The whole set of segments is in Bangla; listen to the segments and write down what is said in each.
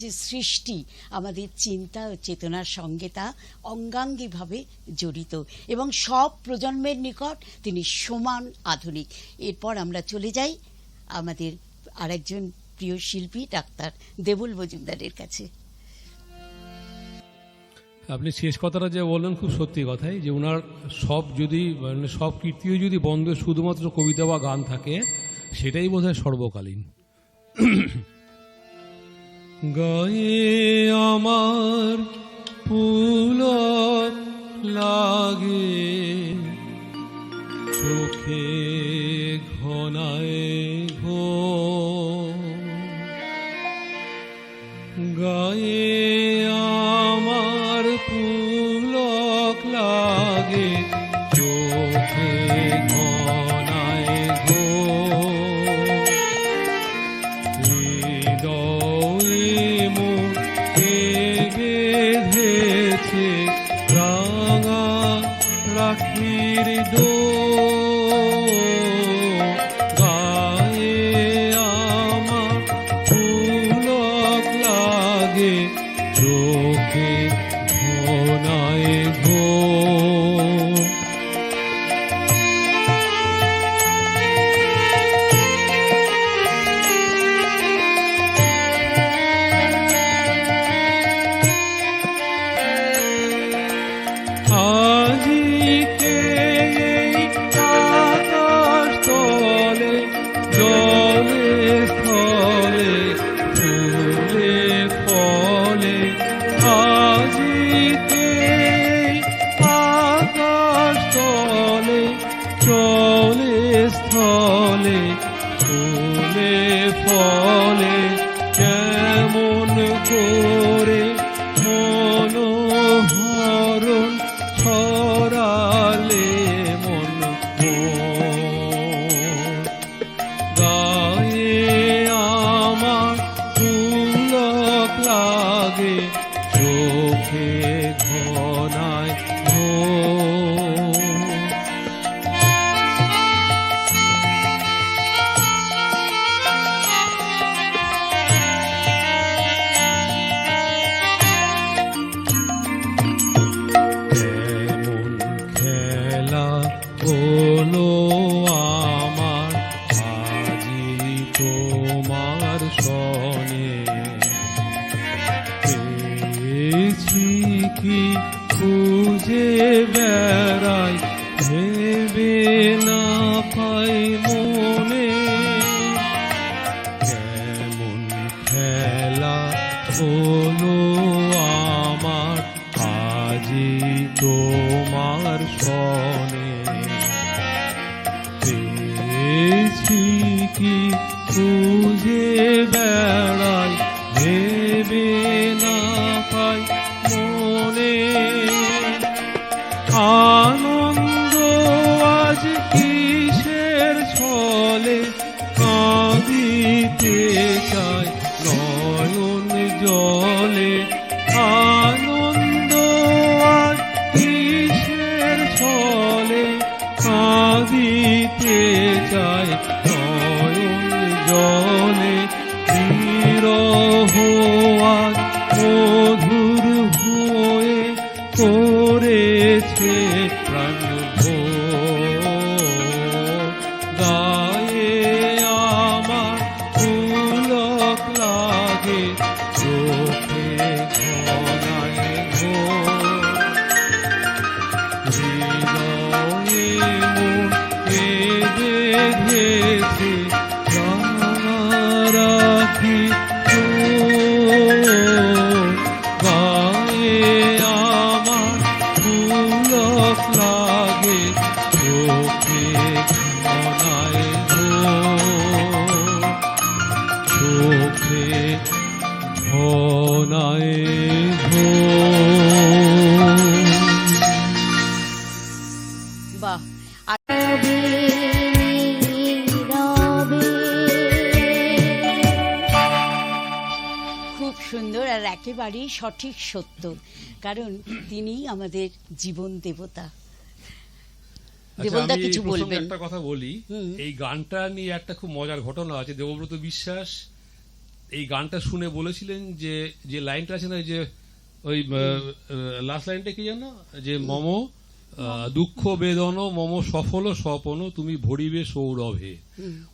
যে সৃষ্টি, আমাদের চিন্তা ও চেতনার সঙ্গে তা অঙ্গাঙ্গিভাবে জড়িত এবং সব প্রজন্মের নিকট তিনি সমান আধুনিক। এরপর আমরা চলে যাই আমাদের আরেকজন প্রিয় শিল্পী, ডাক্তার দেবুল মজুমদারের কাছে। আপনি শেষ কথাটা যে বললেন খুব সত্যি কথাই, যে ওনার সব যদি মানে সব কীর্তিও যদি বন্ধ শুধুমাত্র কবিতা বা গান থাকে, সেটাই বোধ সর্বকালীন। গায়ে আমার পুলক লাগে চোখে ঘনায় ঘো গায়ে আমার পুলক লাগে চোখে ঘনায় ಹಿರಿದು হলো আমার আজি তোমার সনে পেয়েছি কি খুঁজে বেড়াই আজি তোমার সনে। পেয়েছি কি খুঁজে বেড়াই সঠিক সত্য। কারণ তিনি আমাদের জীবন দেবতা। আচ্ছা, কিছু বলবেন? একটা কথা বলি। এই গানটা নিয়ে একটা খুব মজার ঘটনা আছে দেবব্রত বিশ্বাস। এই গানটা শুনে বলেছিলেন যে যে লাইনটা আছে না যে ওই লাস্ট লাইনটা কি জানো? যে মম দুঃখ বেদন মম সফল স্বপন তুমি ভরিবে সৌরভে।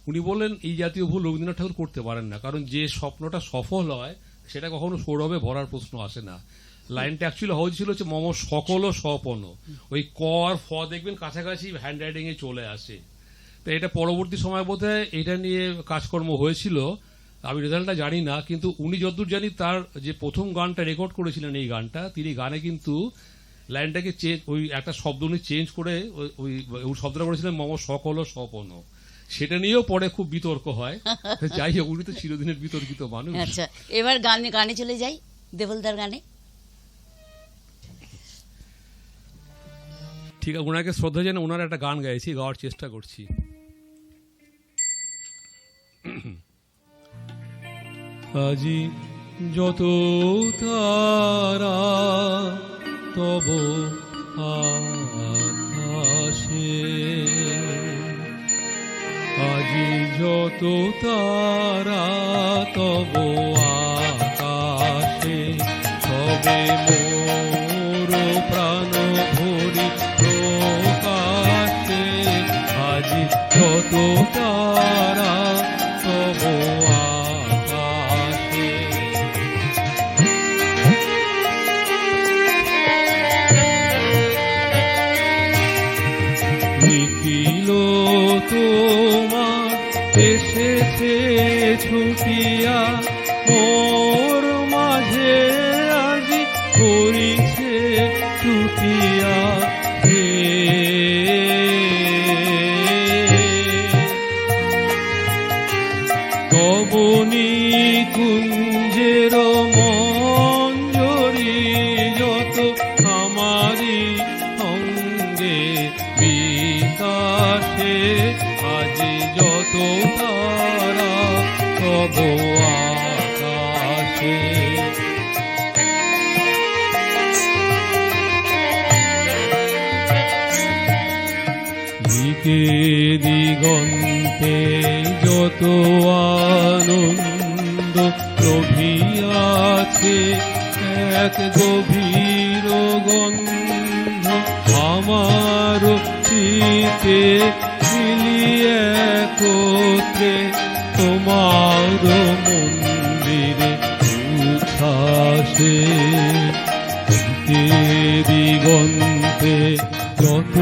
উনি বললেন এই জাতীয় ভুল রবীন্দ্রনাথ ঠাকুর করতে পারেন না কারণ যে স্বপ্নটা সফল হয় সেটা কখনো সৌরভে ভরার প্রশ্ন আসে না। লাইনটা অ্যাকচুয়ালি হওয়া ছিল হচ্ছে মম সকল স্বপন। ওই ক আর ফ দেখবেন কাছাকাছি হ্যান্ড রাইটিং এ চলে আসে। তো এটা পরবর্তী সময় বোধহয় এটা নিয়ে কাজকর্ম হয়েছিল। আমি রেজাল্টটা জানি না, কিন্তু উনি যতদূর জানি তার যে প্রথম গানটা রেকর্ড করেছিলেন এই গানটা, তিনি গানে কিন্তু লাইনটাকে চেঞ্জ ওই একটা শব্দ উনি চেঞ্জ করে ওই- ওই শব্দটা করেছিলেন মম সকল স্বপন। সেটা নিয়েও পরে খুব বিতর্ক হয়। যাই হোক উনি তো চিরদিনের বিতর্কিত মানুষ। আচ্ছা এবার গানে গানে চলে যাই দেবলদার গানে। ঠিক আছে ওনাকে শ্রদ্ধা জানে ওনার একটা গান গাইছি গাওয়ার চেষ্টা করছি। আজি যত তারা তব আকাশে যত তারা তব আকাশে সবে মোর প্রাণ ভরি প্রকাশে। আজি যত তারা তব আকাশে। নিখিল তোমার এসেছে ছুটিয়া মোর মাঝে আজি করিছে টুটিয়া তব আকাশে দিকে দিগন্তে যত আনন্দ রভিয়াছে এক গভীর গন্ধ আমার চিতে মিলিয়ে একত্রে তোমার মন্দিরে উচ্ছ্বাসে দিগন্তে যত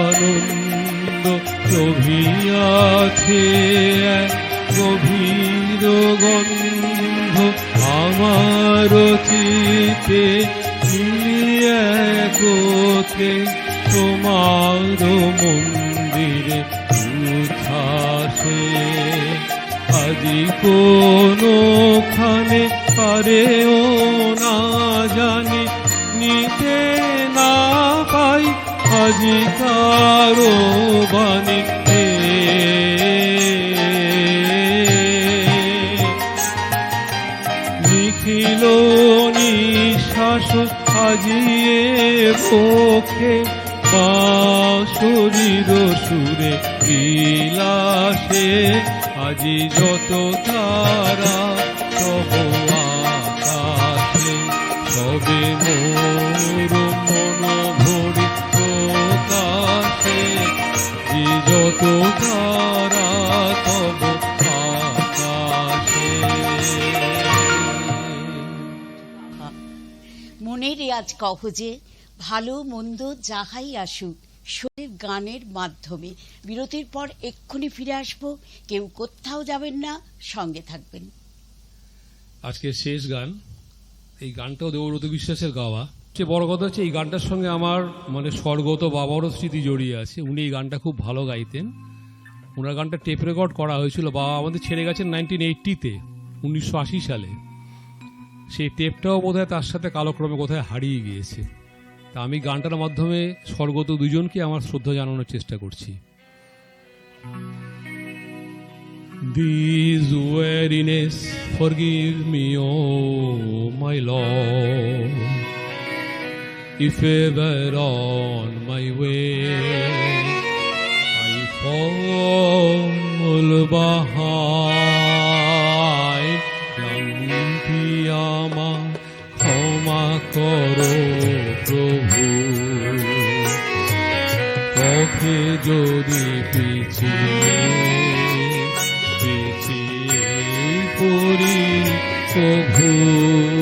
আনন্দ রভিয়াছে এক গভীর গন্ধ আমার চিতে মিলিয়ে একত্রে তোমার মন্দিরে আজি কোনখানে পারেও না জানি, নিতে না পাই আজি কারও বাণী নিখিল নিঃশ্বাস আজিয়ে পক্ষে মা শরীর সুরে বিলাসে আজি যত তারা তব আকাশে সবে মোর মন ভরি প্রকাশে। আজি যত তারা তব আকাশে। মনের আজ কহ যে, ভালো মন্দ যাহাই আসুক শরীর গানের মাধ্যমে। বিরতির পর এক্ষুনি ফিরে আসব। কেউ কোথাও যাবেন না, সঙ্গে থাকবেন। আজকের শেষ গান। এই গানটাও দেবব্রত বিশ্বাসের গাওয়া। যে বড় কথা হচ্ছে, এই গানটার সঙ্গে আমার মানে স্বর্গত বাবারও স্মৃতি জড়িয়ে আছে। উনি এই গানটা খুব ভালো গাইতেন। ওনার গানটা টেপ রেকর্ড করা হয়েছিল বাবা আমাদের ছেড়ে গেছেন নাইনটিন এইটটিতে, উনিশশো আশি সালে। সেই টেপটাও বোধহয় তার সাথে কালক্রমে কোথায় হারিয়ে গিয়েছে। তা আমি গানটার মাধ্যমে স্বর্গত দুজনকে আমার শ্রদ্ধা জানানোর চেষ্টা করছি These weariness, forgive me, oh my Lord, if ever on my way I fall behind. করো প্রভু। পথে যদি পিছিয়ে পিছিয়ে পড়ি প্রভু।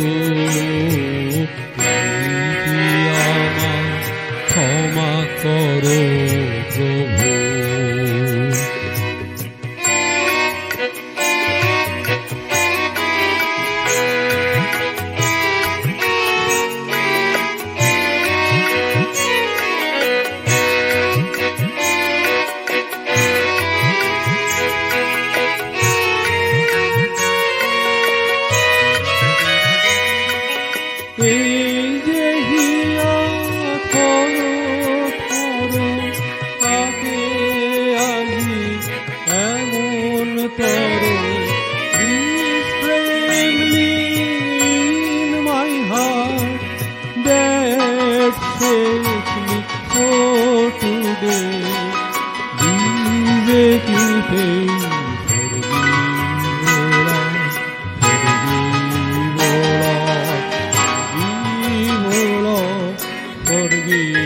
गी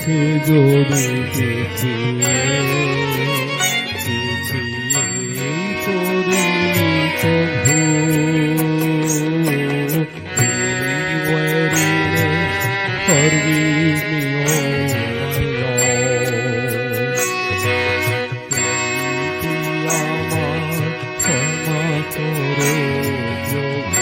পথে যদি পিছিয়ে পিছিয়ে চরি প্রভু করবি আমার ক্ষমা করো যোগ